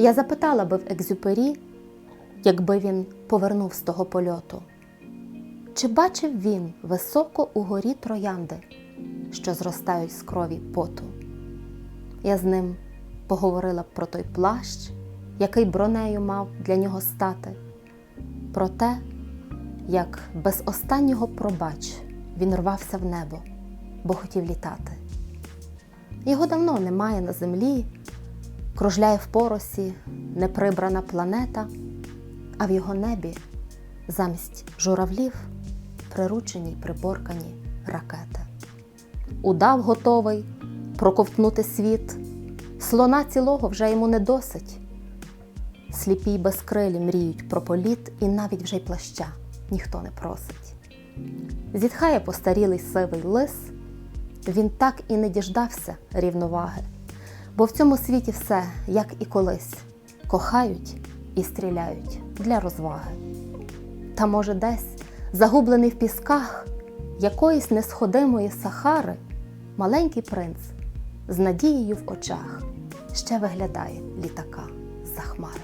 Я запитала би в Екзюпері, якби він повернув з того польоту, чи бачив він високо угорі троянди, що зростають з крові поту. Я з ним поговорила б про той плащ, який бронею мав для нього стати, про те, як без останнього пробач він рвався в небо, бо хотів літати. Його давно немає на землі, кружляє в поросі неприбрана планета, а в його небі замість журавлів приручені й приборкані ракети. Удав готовий проковтнути світ, слона цілого вже йому не досить. Сліпі й безкрилі мріють про політ, і навіть вже й плаща ніхто не просить. Зітхає постарілий сивий лис, він так і не діждався рівноваги, бо в цьому світі все, як і колись, кохають і стріляють для розваги. Та, може, десь, загублений в пісках якоїсь несходимої сахари, маленький принц з надією в очах ще виглядає літака за хмари.